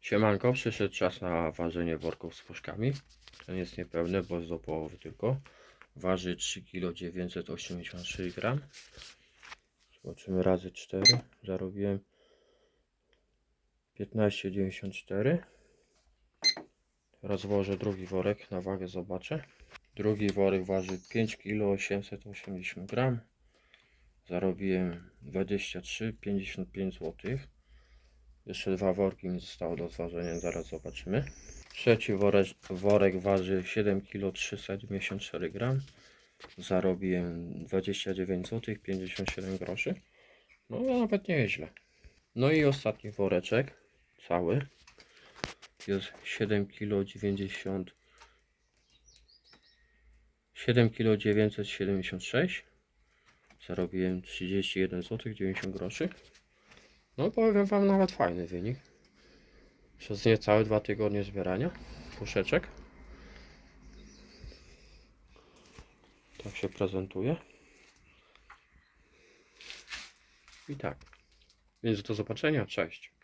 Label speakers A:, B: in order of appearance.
A: Siemanko, przyszedł czas na ważenie worków z puszkami. Ten jest niepełny, bo jest do połowy tylko. Waży 3 kg 983 gram. Zobaczymy razy 4. Zarobiłem 15,94. Teraz włożę drugi worek na wagę, zobaczę. Drugi worek waży 5 kg 880 gram. Zarobiłem 23,55 zł. Jeszcze dwa worki mi zostało do zważenia, zaraz zobaczymy. Trzeci worek, worek waży 7 kg 394 gram. Zarobiłem 29 zł 57 groszy. No nawet nieźle. No i ostatni woreczek, cały. Jest 7 kg 90 7 kg 976 Zarobiłem 31 zł 90 groszy No powiem wam nawet fajny wynik. Przez niecałe dwa tygodnie zbierania Puszeczek. Tak się prezentuje. I tak. Więc do zobaczenia, cześć